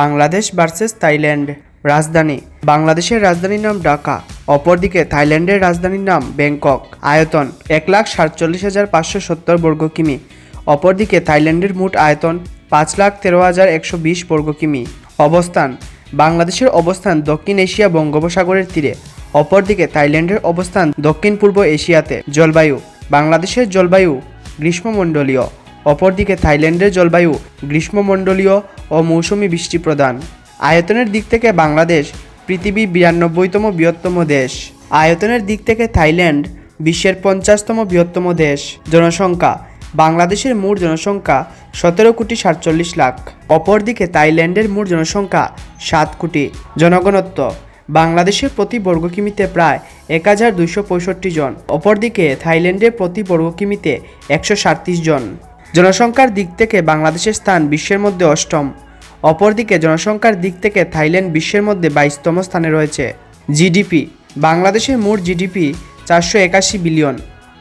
Bangladesh versus Thailand রাজধানী। বাংলাদেশের রাজধানীর নাম ঢাকা, অপরদিকে থাইল্যান্ডের রাজধানীর নাম ব্যাংকক। আয়তন এক লাখ সাতচল্লিশ হাজার পাঁচশো সত্তর বর্গ কিমি। অপরদিকে থাইল্যান্ডের মোট আয়তন পাঁচ লাখ তেরো হাজার একশো বিশ বর্গ কিমি। অবস্থান, বাংলাদেশের অবস্থান দক্ষিণ এশিয়া বঙ্গোপসাগরের তীরে। অপরদিকে থাইল্যান্ডের অবস্থান দক্ষিণ পূর্ব এশিয়াতে। জলবায়ু, বাংলাদেশের জলবায়ু গ্রীষ্মমণ্ডলীয়। অপরদিকে থাইল্যান্ডের জলবায়ু, গ্রীষ্মমণ্ডলীয় ও মৌসুমি বৃষ্টি প্রদান। আয়তনের দিক থেকে বাংলাদেশ পৃথিবীর বিরানব্বইতম বৃহত্তম দেশ। আয়তনের দিক থেকে থাইল্যান্ড বিশ্বের পঞ্চাশতম বৃহত্তম দেশ। জনসংখ্যা, বাংলাদেশের মোট জনসংখ্যা সতেরো কোটি সাতচল্লিশ লাখ। অপরদিকে থাইল্যান্ডের মোট জনসংখ্যা সাত কোটি। জনগণত্ব, বাংলাদেশের প্রতি বর্গ কিমিতে প্রায় এক হাজার দুইশো পঁয়ষট্টি জন। অপরদিকে থাইল্যান্ডের প্রতি বর্গ কিমিতে একশো সাতত্রিশ জন। জনসংখ্যার দিক থেকে বাংলাদেশের স্থান বিশ্বের মধ্যে অষ্টম। অপরদিকে জনসংখ্যার দিক থেকে থাইল্যান্ড বিশ্বের মধ্যে বাইশতম স্থানে রয়েছে। জিডিপি, বাংলাদেশের মোট জিডিপি চারশো একাশি বিলিয়ন।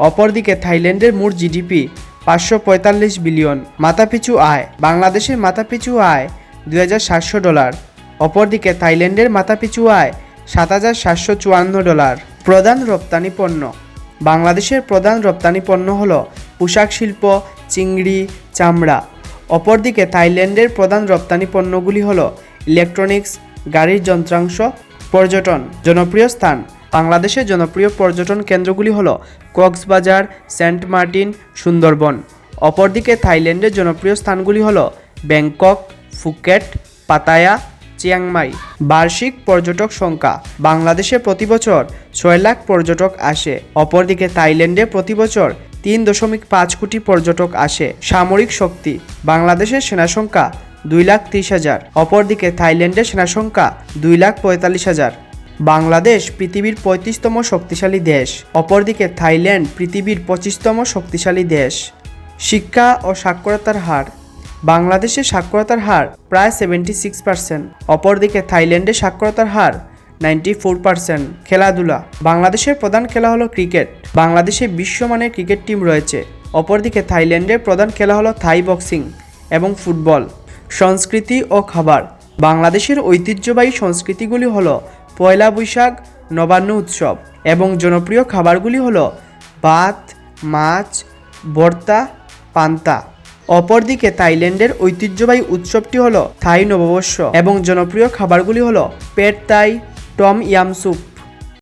অপরদিকে থাইল্যান্ডের মোট জিডিপি পাঁচশো পঁয়তাল্লিশ বিলিয়ন। মাথাপিছু আয়, বাংলাদেশের মাথাপিছু আয় দুই হাজার সাতশো ডলার। অপরদিকে থাইল্যান্ডের মাথাপিছু আয় সাত হাজার সাতশো চুয়ান্ন ডলার। প্রধান রপ্তানি পণ্য, বাংলাদেশের প্রধান রপ্তানি পণ্য হল পোশাক শিল্প, চিংড়ি, চামড়া। অপরদিকে থাইল্যান্ডের প্রধান রপ্তানি পণ্যগুলি হল ইলেকট্রনিক্স, গাড়ির যন্ত্রাংশ, পর্যটন, জনপ্রিয় স্থান। বাংলাদেশের জনপ্রিয় পর্যটন কেন্দ্রগুলি হল কক্সবাজার, সেন্ট মার্টিন, সুন্দরবন। অপরদিকে থাইল্যান্ডের জনপ্রিয় স্থানগুলি হল ব্যাংকক, ফুকেট, পাতায়া, চিয়াংমাই। বার্ষিক পর্যটক সংখ্যা। বাংলাদেশে প্রতি বছর ছয় লাখ পর্যটক আসে। অপরদিকে থাইল্যান্ডে প্রতি বছর তিন দশমিক পাঁচ কোটি পর্যটক আসে। সামরিক শক্তি, বাংলাদেশের সেনা সংখ্যা দুই লাখ ত্রিশ হাজার, অপরদিকে থাইল্যান্ডের সেনা সংখ্যা দুই লাখ পঁয়তাল্লিশ হাজার। বাংলাদেশ পৃথিবীর পঁয়ত্রিশতম শক্তিশালী দেশ, অপরদিকে থাইল্যান্ড পৃথিবীর পঁচিশতম শক্তিশালী দেশ। শিক্ষা ও সাক্ষরতার হার, বাংলাদেশের সাক্ষরতার হার প্রায় সেভেন্টি সিক্স পার্সেন্ট, অপরদিকে থাইল্যান্ডের সাক্ষরতার হার নাইনটি ফোর পার্সেন্ট খেলাধুলা। বাংলাদেশের প্রধান খেলা হলো ক্রিকেট। বাংলাদেশে বিশ্বমানের ক্রিকেট টিম রয়েছে। অপরদিকে থাইল্যান্ডের প্রধান খেলা হলো থাই বক্সিং এবং ফুটবল। সংস্কৃতি ও খাবার। বাংলাদেশের ঐতিহ্যবাহী সংস্কৃতিগুলি হলো পয়লা বৈশাখ, নবান্ন উৎসব এবং জনপ্রিয় খাবারগুলি হলো ভাত, মাছ, ভর্তা, পান্তা। অপরদিকে থাইল্যান্ডের ঐতিহ্যবাহী উৎসবটি হলো থাই নববর্ষ এবং জনপ্রিয় খাবারগুলি হলো পেট তাই ต้มยำสุก